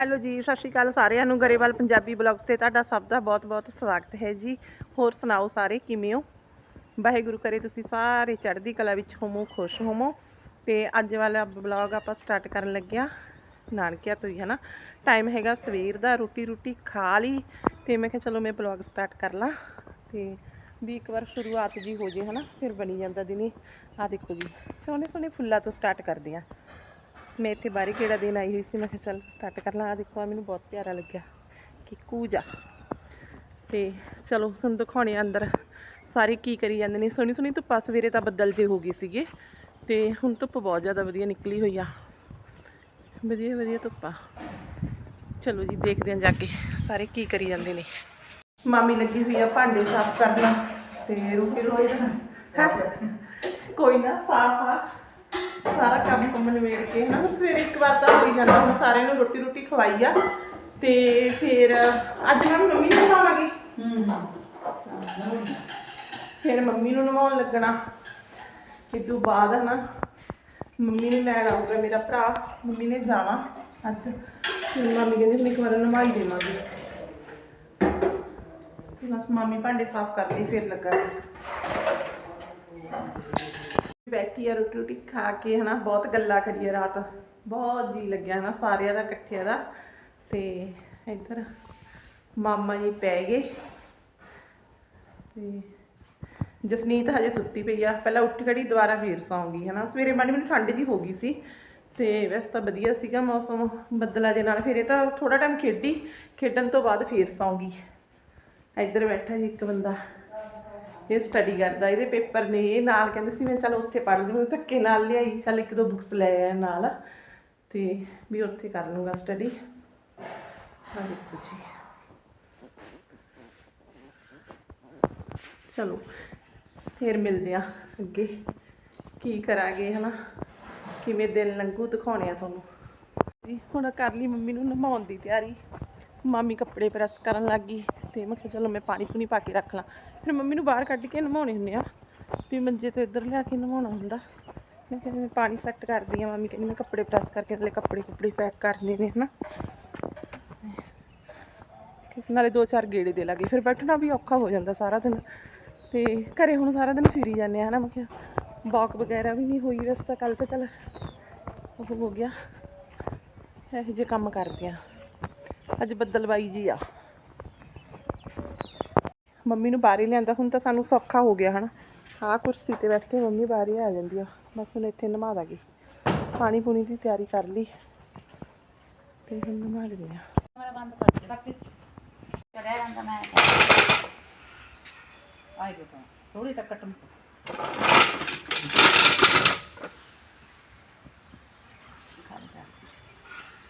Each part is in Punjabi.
ਹੈਲੋ ਜੀ, ਸਤਿ ਸ਼੍ਰੀ ਅਕਾਲ ਸਾਰਿਆਂ ਨੂੰ। ਗਰੇਵਾਲ ਪੰਜਾਬੀ ਬਲੌਗਸ ਤੇ ਤੁਹਾਡਾ ਸਭ ਦਾ ਬਹੁਤ-ਬਹੁਤ ਸਵਾਗਤ ਹੈ ਜੀ। ਹੋਰ ਸੁਣਾਓ ਸਾਰੇ, ਕਿਵੇਂ ਹੋ? ਵਾਹਿਗੁਰੂ ਕਰੇ ਤੁਸੀਂ ਸਾਰੇ ਚੜ੍ਹਦੀ ਕਲਾ ਵਿੱਚ ਹੋਵੋ, ਖੁਸ਼ ਹੋਵੋ। ਤੇ ਅੱਜ ਵਾਲਾ ਬਲੌਗ ਆਪਾਂ ਸਟਾਰਟ ਕਰਨ ਲੱਗਿਆ। ਨਾਨਕਿਆਂ ਤੋਂ ਹੀ ਹਨਾ ਟਾਈਮ ਹੈਗਾ ਸਵੇਰ ਦਾ, ਰੋਟੀ ਰੋਟੀ ਖਾ ਲਈ ਤੇ ਮੈਂ ਕਿਹਾ ਚਲੋ ਮੈਂ ਬਲੌਗ ਸਟਾਰਟ ਕਰ ਲਾਂ। ਤੇ ਵੀ ਇੱਕ ਵਾਰ ਸ਼ੁਰੂਆਤ ਜੀ ਹੋ ਜੇ ਹਨਾ ਫਿਰ ਬਣੀ ਜਾਂਦਾ ਦਿਨੇ। ਆ ਦੇਖੋ ਜੀ ਸੋਹਣੇ ਸੋਹਣੇ ਫੁੱਲਾਂ ਤੋਂ ਸਟਾਰਟ ਕਰਦੇ ਆ ਮੈਂ ਇੱਥੇ ਬਾਰੀ ਕਿਹੜਾ ਦਿਨ ਆਈ ਹੋਈ ਸੀ, ਮੈਂ ਕਿਹਾ ਚੱਲ ਸਟਾਰਟ ਕਰ ਲਾਂ। ਆ ਦੇਖੋ ਆ ਮੈਨੂੰ ਬਹੁਤ ਪਿਆਰਾ ਲੱਗਿਆ ਕਿ ਕੂਜਾ। ਤੇ ਚਲੋ, ਤੁਹਾਨੂੰ ਦਿਖਾਉਣੇ ਆ ਅੰਦਰ ਸਾਰੇ ਕੀ ਕਰੀ ਜਾਂਦੇ ਨੇ। ਸੋਹਣੀ ਸੋਹਣੀ ਧੁੱਪਾ ਸਵੇਰੇ ਤਾਂ ਬੱਦਲ ਜੇ ਹੋ ਗਏ ਸੀਗੇ। ਤੇ ਹੁਣ ਧੁੱਪ ਬਹੁਤ ਜ਼ਿਆਦਾ ਵਧੀਆ ਨਿਕਲੀ ਹੋਈ ਆ। ਵਧੀਆ ਵਧੀਆ ਧੁੱਪਾ। ਚਲੋ ਜੀ, ਦੇਖਦੇ ਹਾਂ ਜਾ ਕੇ ਸਾਰੇ ਕੀ ਕਰੀ ਜਾਂਦੇ ਨੇ। ਮਾਮੀ ਲੱਗੀ ਹੋਈ ਆ ਭਾਂਡੇ ਸਾਫ਼ ਕਰਨਾ। ਤੇ ਰੋਟੀ ਰੋਟੀ ਦਾ ਕੋਈ ਨਾ, ਸਾਫ਼ ਆ। ਸਾਰਾ ਕੰਮ ਕੰਮ ਨਿਬੇੜ ਕੇ ਹਨਾ? ਹੁਣ ਸਵੇਰੇ ਇੱਕ ਵਾਰ ਤਾਂ ਹੋਈ ਜਾਂਦਾ ਹੁਣ ਸਾਰਿਆਂ ਨੂੰ ਰੋਟੀ ਰੋਟੀ ਖਵਾਈ ਆ। ਤੇ ਫਿਰ ਅੱਜ ਮੈਂ ਮੰਮੀ ਨੂੰ ਨਵਾਵਾਂਗੀ। ਫਿਰ ਮੰਮੀ ਨੂੰ ਨਵਾਉਣ ਲੱਗਣਾ। ਇਹ ਤੋਂ ਬਾਅਦ ਹਨਾ? ਮੰਮੀ ਨੇ ਲੈਣ ਆਊਗਾ ਮੇਰਾ ਭਰਾ ਮੰਮੀ ਨੇ ਜਾਣਾ। ਅੱਜ ਫਿਰ ਮੰਮੀ ਕਹਿੰਦੀ ਹੁਣ ਇੱਕ ਵਾਰ ਨਵਾਈ ਦੇਵਾਂਗੀ। ਬਸ ਮਾਮੀ ਭਾਂਡੇ ਸਾਫ਼ ਕਰ ਲਈ ਫਿਰ ਲੱਗਾਂਗੇ ਬੈਠੀ ਆ ਰੋਟੀ ਰੋਟੀ ਖਾ ਕੇ ਹਨਾ, ਬਹੁਤ ਗੱਲਾਂ ਕਰੀਏ ਰਾਤ। ਬਹੁਤ ਜੀ ਲੱਗਿਆ ਹਨਾ ਸਾਰਿਆਂ ਦਾ, ਇਕੱਠਿਆਂ ਦਾ। ਤੇ ਇੱਧਰ ਮਾਮਾ ਜੀ ਪੈ ਗਏ। ਤੇ ਜਸਨੀਤ ਹਜੇ ਸੁੱਤੀ ਪਈ ਆ। ਪਹਿਲਾਂ ਉੱਠ ਖੜੀ, ਦੁਬਾਰਾ ਫੇਰ ਸੌਂਗੀ ਹਨਾ। ਸਵੇਰੇ ਮਾੜੀ ਮੈਨੂੰ ਠੰਡ ਜੀ ਹੋ ਗਈ ਸੀ। ਤੇ ਵੈਸੇ ਤਾਂ ਵਧੀਆ ਸੀਗਾ ਮੌਸਮ। ਬੱਦਲਾਂ ਦੇ ਨਾਲ ਫਿਰ ਇਹ ਤਾਂ ਥੋੜਾ ਟਾਈਮ ਖੇਡੀ। ਖੇਡਣ ਤੋਂ ਬਾਅਦ ਫੇਰ ਸੌਂਗੀ। ਇੱਧਰ ਬੈਠਾ ਜੀ ਇੱਕ ਬੰਦਾ। ਇਹ ਸਟੱਡੀ ਕਰਦਾ, ਇਹਦੇ ਪੇਪਰ ਨੇ, ਇਹ ਨਾਲ ਕਹਿੰਦੇ ਸੀ ਮੈਂ ਚਲ ਉੱਥੇ ਪੜ੍ਹ ਲੂੰ ਧੱਕੇ ਨਾਲ ਲਿਆਈ, ਚੱਲ ਇੱਕ ਦੋ ਬੁੱਕਸ ਲੈ ਆਇਆ ਨਾਲ ਤੇ ਵੀ ਉੱਥੇ ਕਰ ਲੂੰਗਾ ਸਟੱਡੀ ਹਾਂ ਦੇਖੋ ਜੀ। ਚਲੋ, ਫਿਰ ਮਿਲਦੇ ਆ ਅੱਗੇ। ਕੀ ਕਰਾਂਗੇ ਹਨਾ? ਕਿਵੇਂ ਦਿਨ ਲੰਘੂ ਦਿਖਾਉਣੇ ਆ ਤੁਹਾਨੂੰ? ਹੁਣ ਕਰ ਲਈ ਮੰਮੀ ਨੂੰ ਨਹਾਉਣ ਦੀ ਤਿਆਰੀ। ਮਾਮੀ ਕੱਪੜੇ ਪ੍ਰੈਸ ਕਰਨ ਲੱਗ ਗਈ। ਤੇ ਮੈਂ ਕਿਹਾ ਚਲੋ ਮੈਂ ਪਾਣੀ ਪੂਣੀ ਪਾ ਕੇ ਰੱਖ ਲਾਂ। ਫਿਰ ਮੰਮੀ ਨੂੰ ਬਾਹਰ ਕੱਢ ਕੇ ਨਹਾਉਣੇ ਹੁੰਦੇ ਆ। ਵੀ ਮੰਜੇ ਤੋਂ ਇੱਧਰ ਲਿਆ ਕੇ ਨਹਾਉਣਾ ਹੁੰਦਾ। ਮੈਂ ਕਹਿੰਦੀ ਮੈਂ ਪਾਣੀ ਸੈੱਟ ਕਰਦੀ ਆ ਮੰਮੀ ਕਹਿੰਦੀ ਮੈਂ ਕੱਪੜੇ ਪ੍ਰੈਸ ਕਰਕੇ ਨਾਲੇ ਕੱਪੜੇ ਕੁੱਪੜੇ ਪੈਕ ਕਰਨੇ ਨੇ, ਹਨਾ। ਕਿ ਨਾਲੇ ਦੋ ਚਾਰ ਗੇੜੇ ਦੇ ਲਾਗੇ। ਫਿਰ ਬੈਠਣਾ ਵੀ ਔਖਾ ਹੋ ਜਾਂਦਾ ਸਾਰਾ ਦਿਨ। ਤੇ ਘਰੇ ਹੁਣ ਸਾਰਾ ਦਿਨ ਫਿਰੀ ਜਾਂਦੇ ਆ, ਹਨਾ। ਮੈਂ ਕਿਹਾ ਵਾਕ ਵਗੈਰਾ ਵੀ ਨਹੀਂ ਹੋਈ ਵੈਸੇ ਤਾਂ ਕੱਲ ਤੇ ਚੱਲ ਉਹ ਹੋ ਗਿਆ। ਇਹੋ ਜਿਹੇ ਕੰਮ ਕਰਦੇ ਆ। ਅੱਜ ਬੱਦਲਬਾਈ ਜੀ ਆ। ਮੰਮੀ ਨੂੰ ਬਾਹਰ ਹੀ ਲਿਆਂਦਾ ਹੁਣ ਤਾਂ ਸਾਨੂੰ ਸੌਖਾ ਹੋ ਗਿਆ ਹਨਾ। ਆਹ ਕੁਰਸੀ ਤੇ ਬੈਠ ਕੇ ਮੰਮੀ ਬਾਹਰ ਹੀ ਆ ਜਾਂਦੀ ਆ। ਬਸ ਹੁਣ ਇੱਥੇ ਨਮਾ ਦਾਂਗੇ। ਪਾਣੀ ਪੂਣੀ ਦੀ ਤਿਆਰੀ ਕਰ ਲਈ। ਤੇ ਹੁਣ ਨਮਾ ਦਿੰਦੇ ਆ। ਕਮਰਾ ਬੰਦ ਕਰ ਦੇ। ਬਾਕੀ ਚੜਿਆ ਜਾਂਦਾ ਮੈਂ ਆਈ ਬੇਟਾ ਥੋੜੀ ਤੱਕ ਕਟਮ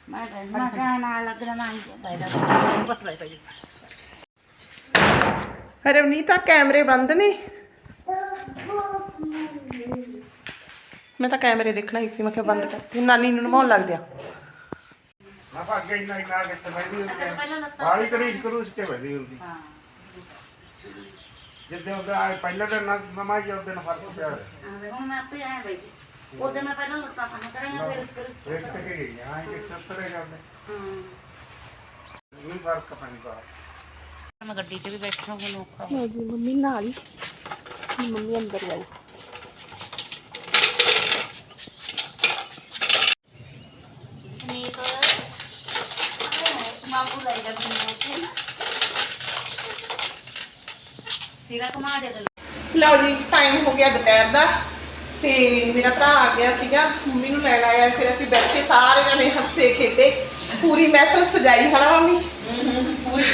ਮੈਂ ਮੈਂ ਕਹਿਣ ਨਾਲ ਲੱਗ ਜਾਣਾ ਆਈ ਬੈਠਾ ਬਸ ਲੈ ਪਈ ਰਵਨੀਤਾ ਕੈਮਰੇ ਬੰਦ ਨੇ। ਮੈਂ ਤਾਂ ਕੈਮਰੇ ਦੇਖਣਾ ਹੀ ਸੀ ਮੈਂ ਕਿਹਾ ਬੰਦ ਕਰ ਨਾਨੀ ਨੂੰ ਨਮਾਉਣ ਲੱਗ ਦਿਆ ਆਪਾਂ ਅੱਗੇ ਇੰਨਾ ਇੰਨਾ ਕਿੱਥੇ ਬੈਠੀ ਹੁੰਦੀ ਹੈ ਬਾਲੀ ਕਰੀਸ਼ ਕਰੂਸ਼ ਕੇ ਬੈਠੀ ਹੁੰਦੀ। ਹਾਂ ਜਿੱਦੇ ਉਹਦੇ ਆਏ ਪਹਿਲੇ ਦਿਨ ਨਾ ਨਮਾ ਜੀ ਉਹਦੇ ਨਾਲ ਫ਼ਰਕ ਪਿਆ। ਹੁਣ ਮੈਂ ਆਪੇ ਆਇਆ ਬਈ ਉਹਦੇ ਮੈਂ ਪਹਿਲਾਂ ਲੱਤਾਂ ਸਾਂ ਕਰਾਂਗਾ ਫਿਰ ਇਸ ਕਰ ਇੱਕ ਤੇ ਗਈ ਆਂ ਕਿ ਸੱਤਰੇ ਜਾਂਦੇ ਹਾਂ। ਨਹੀਂ ਫ਼ਰਕ ਪੈਂਦਾ ਮੈਂ ਗੱਡੀ 'ਚ ਵੀ ਬੈਠਾ ਹੁਣ ਔਖਾ ਲਓ ਜੀ ਮੰਮੀ ਨਾਲ ਹੀ। ਮੰਮੀ ਅੰਦਰ ਆਈ ਸੁਨੀਤ ਮਾਮੂ ਲੈ ਜਾ ਮੈਨੂੰ ਤੇਰਾ ਕਮਾ ਦੇ ਦੇ ਲਓ ਜੀ ਟਾਈਮ ਹੋ ਗਿਆ ਦੁਪਹਿਰ ਦਾ ਤੇ ਮੇਰਾ ਭਰਾ ਆ ਗਿਆ ਸੀਗਾ। ਮੰਮੀ ਨੂੰ ਲੈਣ ਆਇਆ ਫਿਰ ਅਸੀਂ ਬੈਠੇ ਸਾਰੇ ਜਣੇ ਹੱਸੇ ਖੇਡੇ। ਪੂਰੀ ਮਹਿਫਲ ਸਜਾਈ ਹਨਾ ਮੰਮੀ? ਪੂਰੀ।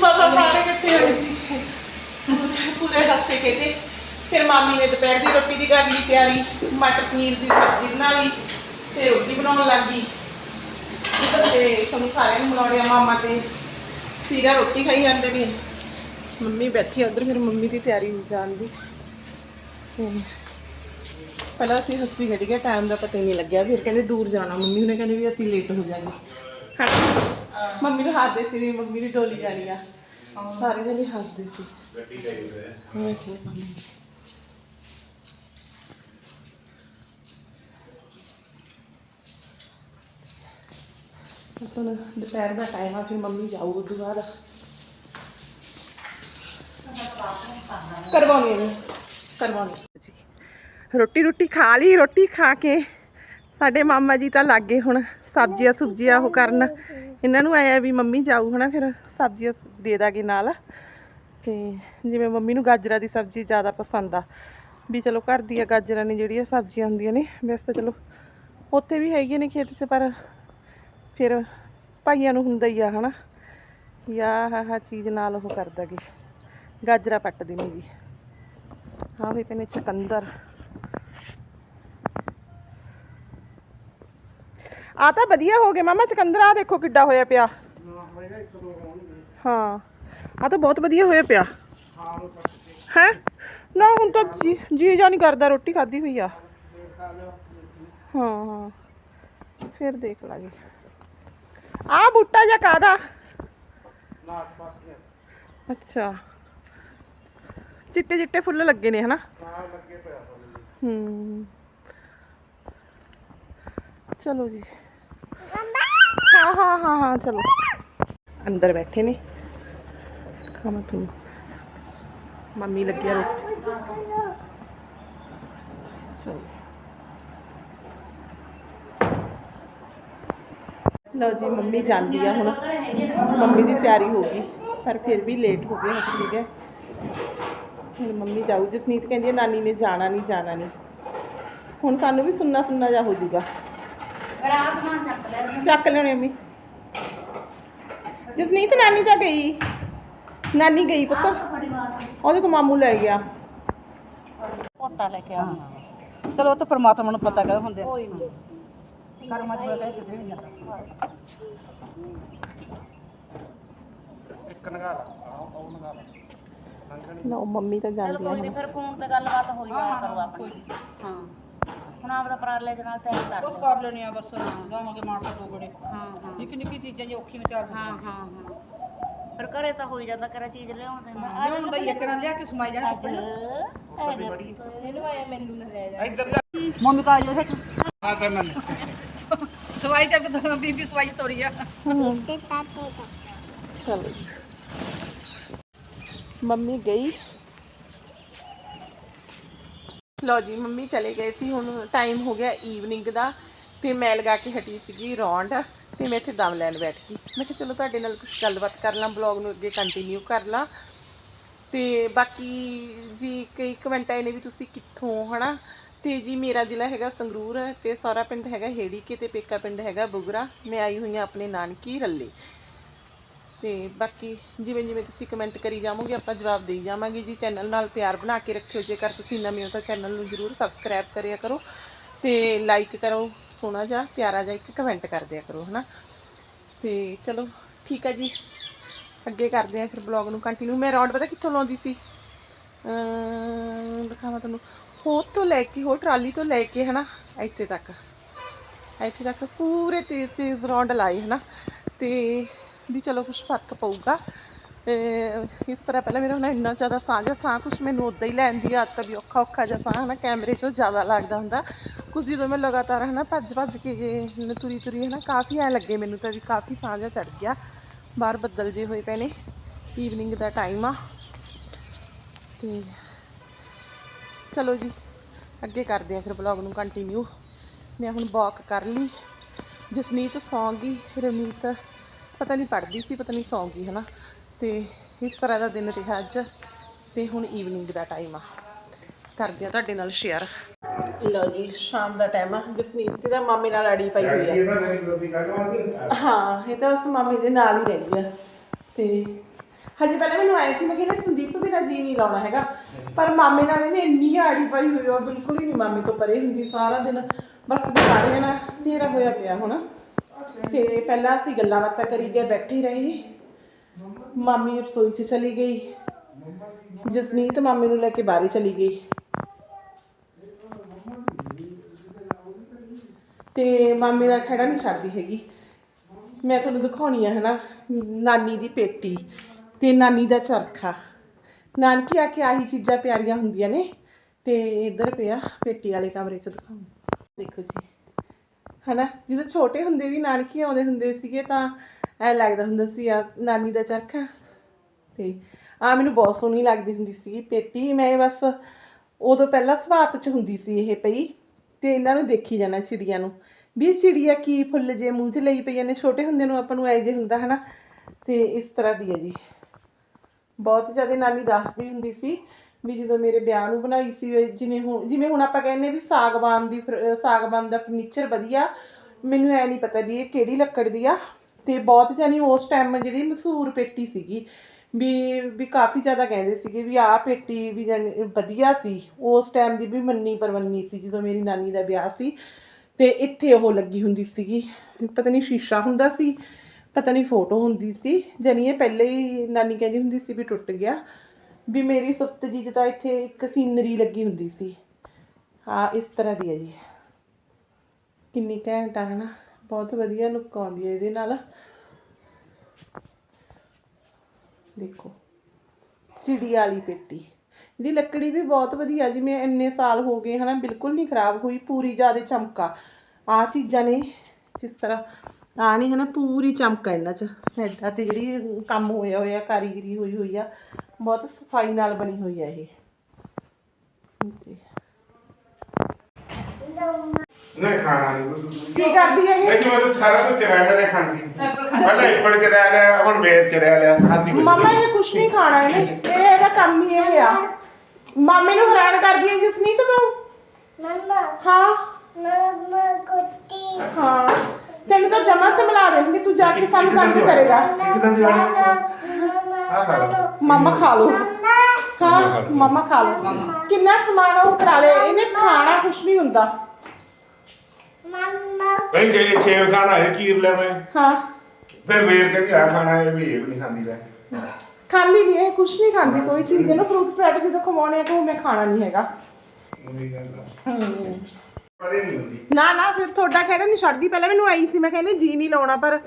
ਬਾਬਾ ਸਾਰੇ ਇਕੱਠੇ ਹੋਏ ਸੀ। ਪੂਰੇ ਹੱਸੇ ਖੇਡੇ। ਫਿਰ ਮਾਮੀ ਨੇ ਦੁਪਹਿਰ ਦੀ ਰੋਟੀ ਦੀ ਕਰ ਲਈ ਤਿਆਰੀ, ਮਟਰ ਪਨੀਰ ਦੀ ਸਬਜ਼ੀ ਬਣਾ ਲਈ ਤੇ ਰੋਟੀ ਬਣਾਉਣ ਲੱਗ ਗਈ। ਤੇ ਤੁਹਾਨੂੰ ਸਾਰਿਆਂ ਨੂੰ ਬਣਾਉਣੇ ਆ ਮਾਮਾ ਤੇ। ਸੀਰਾ ਰੋਟੀ ਖਾਈ ਜਾਂਦੇ ਨੇ। ਮੰਮੀ ਬੈਠੀ ਆ ਉਧਰ ਫਿਰ ਮੰਮੀ ਦੀ ਤਿਆਰੀ ਹੋ ਜਾਣ ਦੀ। ਤੇ ਪਹਿਲਾਂ ਅਸੀਂ ਹੱਸੀ ਖੇਡ ਗਏ ਟਾਈਮ ਦਾ ਪਤਾ ਹੀ ਨਹੀਂ ਲੱਗਿਆ। ਫਿਰ ਕਹਿੰਦੇ ਦੂਰ ਜਾਣਾ। ਮੰਮੀ ਉਹਨੇ ਕਹਿੰਦੇ ਵੀ ਅਸੀਂ ਲੇਟ ਹੋ ਜਾਵਾਂਗੇ। ਹਨਾ ਮੰਮੀ ਨੂੰ ਹੱਸਦੇ ਸੀ ਵੀ ਮੰਮੀ ਦੀ ਡੋਲੀ ਜਾਣੀ ਆ। ਸਾਰੇ ਜਣੇ ਹੱਸਦੇ ਸੀ। ਗੱਡੀ ਗਈ ਹੁਣ ਦੁਪਹਿਰ ਦਾ ਟਾਈਮ ਆ ਫਿਰ ਮੰਮੀ ਜਾਊ ਉਦੋਂ ਬਾਅਦ। ਕਰਵਾਉਣੀ ਹੈ ਕਰਵਾਉਣੀ। ਰੋਟੀ ਰੋਟੀ ਖਾ ਲਈ ਰੋਟੀ ਖਾ ਕੇ ਸਾਡੇ ਮਾਮਾ ਜੀ ਤਾਂ ਲੱਗੇ ਹੁਣ ਸਬਜ਼ੀਆਂ ਸੁਬਜ਼ੀਆਂ ਉਹ ਕਰਨ। ਇਹਨਾਂ ਨੂੰ ਆਇਆ ਵੀ ਮੰਮੀ ਜਾਊ ਹਨਾ ਫਿਰ ਸਬਜ਼ੀਆਂ ਦੇ ਦਾਂਗੇ ਨਾਲ। ਤੇ ਜਿਵੇਂ ਮੰਮੀ ਨੂੰ ਗਾਜਰਾਂ ਦੀ ਸਬਜ਼ੀ ਜ਼ਿਆਦਾ ਪਸੰਦ ਆ, ਵੀ ਚਲੋ ਘਰ ਦੀਆਂ ਗਾਜਰਾਂ ਨੇ ਜਿਹੜੀਆਂ ਸਬਜ਼ੀਆਂ ਹੁੰਦੀਆਂ ਨੇ, ਵੈਸੇ ਤਾਂ ਚਲੋ ਉੱਥੇ ਵੀ ਹੈਗੀਆਂ ਨੇ ਖੇਤ 'ਚ, ਪਰ ਫਿਰ ਭਾਈਆਂ ਨੂੰ ਹੁੰਦਾ ਹੀ ਆ ਹਨਾ ਕਿ ਆਹ ਆਹ ਚੀਜ਼ ਨਾਲ ਉਹ ਕਰਦਾ ਦਾਂਗੇ ਗਾਜਰਾਂ ਪੱਟਦੇ ਨੇ ਜੀ ਹਾਂ ਵੀ ਪੈਨੇ ਚਕੰਦਰ। ਆ ਤਾਂ ਵਧੀਆ ਹੋ ਗਏ। ਮਾਮਾ ਚਕੰਦਰ ਦੇਖੋ ਕਿੱਡਾ ਹੋਇਆ ਪਿਆ। ਹਾਂ ਆ ਤਾਂ ਬਹੁਤ ਵਧੀਆ ਹੋਇਆ ਪਿਆ। ਹੈ? ਨਾ, ਹੁਣ ਤਾਂ ਜੀ ਜੀ ਜਾ ਨਹੀਂ ਕਰਦਾ, ਰੋਟੀ ਖਾਧੀ ਹੋਈ ਆ। ਹਾਂ ਹਾਂ। ਫਿਰ ਦੇਖ ਲਾਂਗੇ। ਆ ਬੂਟਾ ਜਾਂ ਕਾਦਾ ਅੱਛਾ। ਚਿੱਟੇ ਚਿੱਟੇ ਫੁੱਲ ਲੱਗੇ ਨੇ, ਹਨਾ? ਹੂੰ। ਚਲੋ ਜੀ। ਹਾਂ ਹਾਂ ਹਾਂ ਹਾਂ ਚਲੋ ਅੰਦਰ ਬੈਠੇ ਨੇ ਖਾਣਾ ਤੂੰ ਮੰਮੀ ਲੱਗਿਆ ਰੋਟੀ ਚਲੋ ਲਓ ਜੀ ਮੰਮੀ ਜਾਂਦੀ ਆ ਹੁਣ ਮੰਮੀ ਦੀ ਤਿਆਰੀ ਹੋ ਗਈ ਪਰ ਫਿਰ ਵੀ ਲੇਟ ਹੋ ਗਏ ਹੁਣ ਠੀਕ ਹੈ ਹੁਣ ਮੰਮੀ ਜਾਊ ਜਸਨੀਤ ਕਹਿੰਦੀ ਹੈ ਨਾਨੀ ਨੇ ਜਾਣਾ ਨਹੀਂ ਜਾਣਾ ਨਹੀਂ ਹੁਣ ਸਾਨੂੰ ਵੀ ਸੁੰਨਾ ਸੁੰਨਾ ਜਾ ਹੋ ਜਾਊਗਾ ਰਾਤ ਮਾਂ ਚੱਕ ਲੈ ਚੱਕ ਲੈਣੇ ਮੰਮੀ। ਜਸਨੀਤ ਨਾਨੀ ਤਾਂ ਗਈ। ਨਾਨੀ ਗਈ ਪੁੱਤ। ਉਹਦੇ ਕੋ ਮਾਮੂ ਲੈ ਗਿਆ। ਪੋਤਾ ਲੈ ਕੇ ਆਉਣਾ ਚਲੋ ਉਹ ਤਾਂ ਪਰਮਾਤਮਾ ਨੂੰ ਪਤਾ ਕਰ ਹੁੰਦੇ ਕੋਈ ਨਹੀਂ ਕਰਮਾਂ ਚ ਬਤਾ ਕਿਤੇ ਨਹੀਂ ਜਾਂਦਾ ਇੱਕ ਨਗਾਲਾ। ਉਹ ਨਗਾਲਾ। ਲਓ ਮੰਮੀ ਤਾਂ ਜਾਂਦੀ ਆ ਹੁਣ। ਫਿਰ ਫੋਨ ਤੇ ਗੱਲਬਾਤ ਹੋਈ ਜਾਇਆ ਕਰੋ ਆਪਣੀ। ਹਾਂ। ਹੁਣ ਆਪਦਾ ਪਰਾਲੇ ਦੇ ਨਾਲ ਤਿਆਰ ਕਰ ਲਓ। ਕਰ ਲੈਣੀ ਆ ਬਸ ਜਾਵਾਂਗੇ ਮਾਰ ਤੋਂ ਟੋਗੜੇ ਹਾਂ ਹਾਂ। ਨਿੱਕੀ ਨਿੱਕੀ ਚੀਜ਼ਾਂ ਜੋ ਔਖੀ ਵਿਚਾਰ ਹਾਂ ਹਾਂ ਹਾਂ। ਫਿਰ ਘਰੇ ਤਾਂ ਹੋਈ ਜਾਂਦਾ ਕਰਾ ਚੀਜ਼ ਲਿਆਉਣ ਦਿੰਦਾ ਆ ਜਾਂਦਾ ਇੱਕ ਨਾਲ ਲਿਆ ਕੇ ਸਮਾਈ ਜਾਣਾ ਮੰਮੀ ਕਾ ਜੋ ਸਵਾਈ ਤੇ ਬੀਬੀ ਸਵਾਈ ਤੋਰੀ ਆ। ਜੀ। ਮੰਮੀ ਗਈ। ਲਓ ਜੀ, ਮੰਮੀ ਚਲੇ ਗਏ ਸੀ, ਹੁਣ ਟਾਈਮ ਹੋ ਗਿਆ ਈਵਨਿੰਗ ਦਾ, ਤੇ ਮੈਂ ਲਗਾ ਕੇ ਹਟੀ ਸੀਗੀ ਰੌਂਡ, ਤੇ ਮੈਂ ਇੱਥੇ ਦਮ ਲੈਣ ਬੈਠ ਗਈ। ਮੈਂ ਕਿਹਾ ਚਲੋ ਤੁਹਾਡੇ ਨਾਲ ਕੁਝ ਗੱਲਬਾਤ ਕਰ ਲਾਂ ਬਲੌਗ ਨੂੰ ਅੱਗੇ ਕੰਟੀਨਿਊ ਕਰ ਲਾਂ। ਤੇ ਬਾਕੀ ਜੀ, ਕਈ ਕਮੈਂਟ ਆਏ ਨੇ ਵੀ ਤੁਸੀਂ ਕਿੱਥੋਂ, ਹਨਾ? ਤੇ ਜੀ, ਮੇਰਾ ਜ਼ਿਲ੍ਹਾ ਹੈਗਾ ਸੰਗਰੂਰ, ਤੇ ਸੌਰਾ ਪਿੰਡ ਹੈਗਾ ਹੇੜੀਕੇ ਤੇ ਪੇਕਾ ਪਿੰਡ ਹੈਗਾ ਬੁਗਰਾ। ਮੈਂ ਆਈ ਹੋਈ ਹਾਂ ਆਪਣੇ ਨਾਨਕੀ ਰੱਲੇ। ਤੇ ਬਾਕੀ ਜਿਵੇਂ ਜਿਵੇਂ ਤੁਸੀਂ ਕਮੈਂਟ ਕਰੀ ਜਾਵੋਗੇ, ਆਪਾਂ ਜਵਾਬ ਦੇਈ ਜਾਵਾਂਗੇ ਜੀ। ਚੈਨਲ ਨਾਲ ਪਿਆਰ ਬਣਾ ਕੇ ਰੱਖਿਓ। ਜੇਕਰ ਤੁਸੀਂ ਨਵੇਂ ਹੋ ਤਾਂ ਚੈਨਲ ਨੂੰ ਜਰੂਰ ਸਬਸਕ੍ਰਾਈਬ ਕਰਿਆ ਕਰੋ ਤੇ ਲਾਈਕ ਕਰੋ, ਸੋਹਣਾ ਜਿਹਾ ਪਿਆਰਾ ਜਿਹਾ ਇੱਕ ਕਮੈਂਟ ਕਰ ਦਿਆ ਕਰੋ, ਹਨਾ? ਤੇ ਚਲੋ, ਠੀਕ ਆ ਜੀ। ਅੱਗੇ ਕਰਦੇ ਆ ਫਿਰ ਬਲੌਗ ਨੂੰ ਕੰਟੀਨਿਊ ਮੈਂ ਰੌਂਡ ਪਤਾ ਕਿੱਥੋਂ ਲਾਉਂਦੀ ਸੀ? ਅਮ, ਦਿਖਾਵਾਂ ਤੁਹਾਨੂੰ। ਹੋ ਤੋਂ ਲੈ ਕੇ, ਹੋਰ ਟਰਾਲੀ ਤੋਂ ਲੈ ਕੇ, ਹਨਾ? ਇੱਥੇ ਤੱਕ। ਇੱਥੇ ਤੱਕ ਪੂਰੇ ਤੇਜ਼ ਤੇਜ਼ ਰੌਂਡ ਲਾਏ, ਹਨਾ? ਤੇ ਵੀ ਚਲੋ ਕੁਝ ਫ਼ਰਕ ਪਊਗਾ। ਤੇ ਇਸ ਤਰ੍ਹਾਂ ਪਹਿਲਾਂ ਮੇਰਾ ਹੁਣ ਇੰਨਾ ਜ਼ਿਆਦਾ ਸਾਹ ਜਿਹਾ ਸਾਹ ਕੁਝ ਮੈਨੂੰ ਉਦਾਂ ਹੀ ਲੈਣ ਦੀ ਆਦਤ ਵੀ ਔਖਾ ਔਖਾ ਜਿਹਾ ਸਾਹ ਹਨਾ ਕੈਮਰੇ 'ਚੋਂ ਜ਼ਿਆਦਾ ਲੱਗਦਾ ਹੁੰਦਾ। ਕੁਝ ਜਦੋਂ ਮੈਂ ਲਗਾਤਾਰ ਹਨਾ ਭੱਜ ਭੱਜ ਕੇ ਜੇ ਤੁਰੀ ਤੁਰੀ ਹਨਾ ਕਾਫੀ ਐ ਲੱਗੇ ਮੈਨੂੰ ਤਾਂ ਵੀ ਕਾਫੀ ਸਾਹ ਜਿਹਾ ਚੜ ਗਿਆ। ਬਾਹਰ ਬੱਦਲ ਜੇ ਹੋਏ ਪਏ ਨੇ ਈਵਨਿੰਗ ਦਾ ਟਾਈਮ ਆ। ਤੇ ਚਲੋ ਜੀ, ਅੱਗੇ ਕਰਦੇ ਆ ਫਿਰ ਬਲੌਗ ਨੂੰ ਕੰਟੀਨਿਊ ਮੈਂ ਹੁਣ ਵਾਕ ਕਰ ਲਈ। ਜਸਨੀਤ ਸੌਂ ਗਈ ਰਮੀਤ ਪਤਾ ਨਹੀਂ ਪੜਦੀ ਸੀ ਪਤਾ ਨਹੀਂ ਸੌਂ ਗਈ ਹਨਾ। ਤੇ ਇਸ ਤਰ੍ਹਾਂ ਦਾ ਦਿਨ ਰਿਹਾ ਅੱਜ ਤੇ ਹੁਣ ਈਵਨਿੰਗ ਦਾ ਟਾਈਮ ਆ। ਕਰਦੇ ਆ ਤੁਹਾਡੇ ਨਾਲ ਸ਼ੇਅਰ ਲਓ ਜੀ ਸ਼ਾਮ ਦਾ ਟਾਈਮ ਆ। ਜਸਨੀਤ ਦਾ ਮਾਮੇ ਨਾਲ ਅੜੀ ਪਈ ਹੋਈ ਆ। ਇਹ ਤਾਂ ਮੇਰੀ ਗੋਦੀ ਕਾਗਵਾਂ ਹਾਂ ਇਹ ਤਾਂ ਬਸ ਮਾਮੇ ਦੇ ਨਾਲ ਹੀ ਰਹਿੰਦੀ ਆ। ਤੇ ਹਜੇ ਪਹਿਲਾਂ ਮੈਨੂੰ ਆਇਆ ਸੀ ਮੈਂ ਕਿਹਾ ਸੰਦੀਪ ਮੇਰਾ ਜੀ ਨਹੀਂ ਲਾਉਣਾ ਹੈਗਾ। ਪਰ ਮਾਮੇ ਨਾਲ ਇਹਨੇ ਇੰਨੀ ਆੜੀ ਪਾਈ ਹੋਈ ਆ ਬਿਲਕੁਲ ਹੀ ਨਹੀਂ ਮਾਮੇ ਤੋਂ ਪਰੇ ਹੁੰਦੀ ਸਾਰਾ ਦਿਨ। ਬਸ ਸਾਰੇ ਜਣਾ ਤੇਰਾ ਹੋਇਆ ਪਿਆ ਹੁਣ। ਤੇ ਪਹਿਲਾਂ ਅਸੀਂ ਗੱਲਾਂ ਬਾਤਾਂ ਕਰੀ ਗਏ ਬੈਠੀ ਹੀ ਰਹੇ। ਮਾਮੀ ਰਸੋਈ 'ਚ ਚਲੀ ਗਈ। ਜਸਨੀਤ ਮਾਮੇ ਨੂੰ ਲੈ ਕੇ ਬਾਹਰ ਚਲੀ ਗਈ। ਤੇ ਮਾਮੇ ਦਾ ਖੜਾ ਨਹੀਂ ਛੱਡਦੀ ਹੈਗੀ। ਮੈਂ ਤੁਹਾਨੂੰ ਦਿਖਾਉਣੀ ਆ ਹਨਾ, ਨਾਨੀ ਦੀ ਪੇਟੀ ਤੇ ਨਾਨੀ ਦਾ ਚਰਖਾ। ਨਾਨਕੀ ਆ ਕੇ ਆਹੀ ਚੀਜ਼ਾਂ ਪਿਆਰੀਆਂ ਹੁੰਦੀਆਂ ਨੇ। ਤੇ ਇੱਧਰ ਪਿਆ ਪੇਟੀ ਵਾਲੇ ਕਮਰੇ 'ਚ ਦਿਖਾਉਂ ਦੇਖੋ ਜੀ। ਹਨਾ? ਜਦੋਂ ਛੋਟੇ ਹੁੰਦੇ ਵੀ ਨਾਨਕੀ ਆਉਂਦੇ ਹੁੰਦੇ ਸੀਗੇ ਤਾਂ ਐ ਲੱਗਦਾ ਹੁੰਦਾ ਸੀ ਆ ਨਾਨੀ ਦਾ ਚਰਖਾ। ਤੇ ਆ ਮੈਨੂੰ ਬਹੁਤ ਸੋਹਣੀ ਲੱਗਦੀ ਹੁੰਦੀ ਸੀਗੀ ਪੇਟੀ। ਮੈਂ ਬਸ ਉਦੋਂ ਪਹਿਲਾਂ ਸਵਾਤ ਚ ਹੁੰਦੀ ਸੀ ਇਹ ਪਈ ਤੇ ਇਹਨਾਂ ਨੂੰ ਦੇਖੀ ਜਾਣਾ ਚਿੜੀਆਂ ਨੂੰ। ਵੀ ਚਿੜੀਆ ਕੀ ਫੁੱਲ ਜੇ ਮੂੰਹ 'ਚ ਲਈ ਪਈਆਂ ਨੇ, ਛੋਟੇ ਹੁੰਦੇ ਨੂੰ ਆਪਾਂ ਨੂੰ ਐ ਜੇ ਹੁੰਦਾ ਹਨਾ? ਤੇ ਇਸ ਤਰ੍ਹਾਂ ਦੀ ਹੈ ਜੀ। ਬਹੁਤ ਜ਼ਿਆਦਾ ਨਾਨੀ ਦੱਸਦੀ ਹੁੰਦੀ ਸੀ। ਵੀ ਜਦੋਂ ਮੇਰੇ ਵਿਆਹ ਨੂੰ ਬਣਾਈ ਸੀ ਜਿਵੇਂ ਹੁਣ ਜਿਵੇਂ ਹੁਣ ਆਪਾਂ ਕਹਿੰਦੇ ਵੀ ਸਾਗਵਾਨ ਦੀ ਫਰ- ਸਾਗਵਾਨ ਦਾ ਫਰਨੀਚਰ ਵਧੀਆ, ਮੈਨੂੰ ਐ ਨਹੀਂ ਪਤਾ ਵੀ ਇਹ ਕਿਹੜੀ ਲੱਕੜ ਦੀ ਆ। ਤੇ ਬਹੁਤ ਜਾਨੀ ਉਸ ਟਾਈਮ ਜਿਹੜੀ ਮਸ਼ਹੂਰ ਪੇਟੀ ਸੀਗੀ, ਵੀ ਵੀ ਕਾਫੀ ਜ਼ਿਆਦਾ ਕਹਿੰਦੇ ਸੀਗੇ ਵੀ ਆਹ ਪੇਟੀ ਵੀ ਜਾਨੀ ਵਧੀਆ ਸੀ। ਉਸ ਟਾਈਮ ਦੀ ਵੀ ਮੰਨੀ ਪਰਵੰਨੀ ਸੀ, ਜਦੋਂ ਮੇਰੀ ਨਾਨੀ ਦਾ ਵਿਆਹ ਸੀ। ਤੇ ਇੱਥੇ ਉਹ ਲੱਗੀ ਹੁੰਦੀ ਸੀਗੀ, ਪਤਾ ਨਹੀਂ ਸ਼ੀਸ਼ਾ ਹੁੰਦਾ ਸੀ, ਪਤਾ ਨਹੀਂ ਫੋਟੋ ਹੁੰਦੀ ਸੀ ਜਾਨੀ ਇਹ ਪਹਿਲੇ ਹੀ ਨਾਨੀ ਕਹਿੰਦੀ ਹੁੰਦੀ ਸੀ ਵੀ ਟੁੱਟ ਗਿਆ। ਵੀ ਮੇਰੀ ਸੁਰਤ ਜੀ 'ਚ ਤਾਂ ਇੱਥੇ ਇੱਕ ਸੀਨਰੀ ਲੱਗੀ ਹੁੰਦੀ ਸੀ। ਹਾਂ, ਇਸ ਤਰ੍ਹਾਂ ਦੀ ਹੈ ਜੀ। ਕਿੰਨੀ ਘੈਂਟ ਆ, ਹਨਾ? ਬਹੁਤ ਵਧੀਆ ਲੁੱਕ ਆਉਂਦੀ ਹੈ ਇਹਦੇ ਨਾਲ। ਦੇਖੋ ਸਿੜੀ ਵਾਲੀ ਪੇਟੀ। ਇਹਦੀ ਲੱਕੜੀ ਵੀ ਬਹੁਤ ਵਧੀਆ ਜਿਵੇਂ ਇੰਨੇ ਸਾਲ ਹੋ ਗਏ, ਹਨਾ, ਬਿਲਕੁਲ ਨਹੀਂ ਖਰਾਬ ਹੋਈ। ਪੂਰੀ ਜ਼ਿਆਦਾ ਚਮਕਾ। ਆ ਚੀਜ਼ਾਂ ਨੇ, ਜਿਸ ਤਰ੍ਹਾਂ ਆ ਨਹੀਂ ਹਨਾ, ਪੂਰੀ ਚਮਕਾ ਇਹਨਾਂ 'ਚ। ਸਾਈਡਾਂ ਤੇ ਜਿਹੜੀ ਕੰਮ ਹੋਇਆ ਹੋਇਆ ਕਾਰੀਗਰੀ ਹੋਈ ਹੋਈ ਆ। ਬਹੁਤ ਸਫ਼ਾਈ ਨਾਲ ਬਣੀ ਹੋਈ ਆ ਇਹ। ਤੇ ਨਹੀਂ ਖਾਣਾ ਨਹੀਂ ਕੀ ਕਰਦੀ ਹੈ ਇਹ? ਲੇਕਿਨ ਮੈਨੂੰ ਸਾਰਾ ਕੁਝ ਚਰਾਇਆ ਨੇ ਖਾਂਦੀ। ਪਹਿਲਾਂ ਇੱਪੜ ਚਰਾਇਆ ਲਿਆ ਹੁਣ ਵੇਚ ਚਰਾਇਆ ਲਿਆ ਖਾਂਦੀ ਮਾਮਾ ਇਹ ਕੁਛ ਨਹੀਂ ਖਾਣਾ ਇਹਨੇ। ਇਹ ਇਹਦਾ ਕੰਮ ਹੀ ਇਹ ਆ। ਮਾਮੇ ਨੂੰ ਹੈਰਾਨ ਕਰਦੀ ਹੈ ਜਸਨੀਤ ਤੂੰ? ਮਮਾ। ਹਾਂ। ਮਮਾ ਕੁੱਤੀ। ਹਾਂ। ਤੈਨੂੰ ਤਾਂ ਜਮਾ ਚਮਲਾ ਦੇਣਗੇ ਤੂੰ ਜਾ ਕੇ ਸਾਨੂੰ ਤੰਗ ਕਰੇਗਾ। ਵਾਲੀ ਮਮਾ ਆ ਖਾ ਲਓ। ਮਾਮਾ। ਖਾ ਲਓ। ਮਮਾ ਹਾਂ ਮਾਮਾ ਖਾ ਲਓ। ਕਿੰਨਾ ਸਮਾਨ ਉਹ ਕਰਾ ਲੇ ਇਹਨੇ ਖਾਣਾ ਕੁਛ ਨਹੀਂ ਹੁੰਦਾ। ਮਮਾ। ਕਹੀਂ ਜੇ ਖੇਵ ਖਾਣਾ ਹੈ ਚੀਰ ਲੈ ਮੈਂ। ਹਾਂ। ਫਿਰ ਵੇਰ ਕਹਿੰਦੀ ਆ ਖਾਣਾ ਹੈ ਵੀ ਇਹ ਵੀ ਨਹੀਂ ਖਾਂਦੀ ਲੈ। ਖਾਂਦੀ ਨਹੀਂ ਇਹ ਕੁਛ ਨਹੀਂ ਖਾਂਦੀ। ਕੋਈ ਚੀਜ਼ ਇਹਨੂੰ ਫਰੂਟ ਫਰਾਟ ਜਦੋਂ ਖਵਾਉਣੇ ਆ ਕਿ ਮੈਂ ਖਾਣਾ ਨਹੀਂ ਹੈਗਾ। ਉਹੀ ਗੱਲ ਆ। ਹੂੰ। ਪਰੇ ਨਹੀਂ ਹੁੰਦੀ। ਨਾ ਨਾ ਫਿਰ ਤੁਹਾਡਾ ਖਹਿੜਾ ਨਹੀਂ ਛੱਡਦੀ। ਪਹਿਲਾਂ ਮੈਨੂੰ ਆਈ ਸੀ ਮੈਂ ਕਹਿੰਦੀ ਜੀ ਨਹੀਂ ਲਾਉਣਾ ਪਰ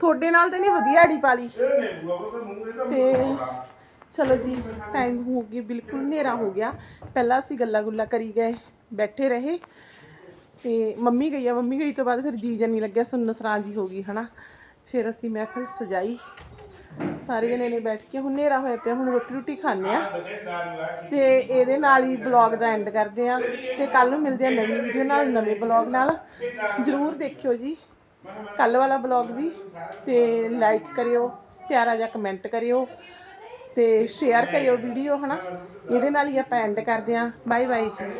ਤੁਹਾਡੇ ਨਾਲ ਤੇ ਨਹੀਂ ਵਧੀਆ ਅੜੀ ਪਾ ਲਈ। ਇਹ ਤਾਂ ਮੂੰਹ ਇਹਦਾ ਤੇ ਚਲੋ ਜੀ ਟਾਈਮ ਹੋ ਗਿਆ ਬਿਲਕੁਲ ਹਨੇਰਾ ਹੋ ਗਿਆ। ਪਹਿਲਾਂ ਅਸੀਂ ਗੱਲਾਂ ਗੁੱਲਾਂ ਕਰੀ ਗਏ ਬੈਠੇ ਰਹੇ। ਤੇ ਮੰਮੀ ਗਈ ਆ ਮੰਮੀ ਗਈ ਤੋਂ ਬਾਅਦ ਫਿਰ ਜੀ ਨਹੀਂ ਲੱਗਿਆ ਸੁੰਨ ਸਰਾਂ ਜੀ ਹੋ ਗਈ ਹਨਾ। ਫਿਰ ਅਸੀਂ ਮਹਿਫਲ ਸਜਾਈ। ਸਾਰੇ ਜਣੇ ਨੇ ਬੈਠ ਕੇ ਹੁਣ ਹਨੇਰਾ ਹੋਇਆ ਪਿਆ, ਹੁਣ ਰੋਟੀ ਰੋਟੀ ਖਾਣੇ ਆ। ਤੇ ਇਹਦੇ ਨਾਲ ਹੀ ਬਲੌਗ ਦਾ ਐਂਡ ਕਰਦੇ ਆ। ਤੇ ਕੱਲ ਨੂੰ ਮਿਲਦੇ ਆ ਨਵੀਂ ਵੀਡੀਓ ਨਾਲ, ਨਵੇਂ ਬਲੌਗ ਨਾਲ। ਜਰੂਰ ਦੇਖਿਓ ਜੀ। ਕੱਲ ਵਾਲਾ ਬਲੌਗ ਵੀ। ਤੇ ਲਾਈਕ ਕਰਿਓ, ਪਿਆਰਾ ਜਿਹਾ ਕਮੈਂਟ ਕਰਿਓ। ਤੇ ਸ਼ੇਅਰ ਕਰਿਓ ਵੀਡੀਓ ਹਨਾ। ਇਹਦੇ ਨਾਲ ਹੀ ਆਪਾਂ ਐਂਡ ਕਰਦੇ ਆ। ਬਾਏ ਬਾਏ ਜੀ।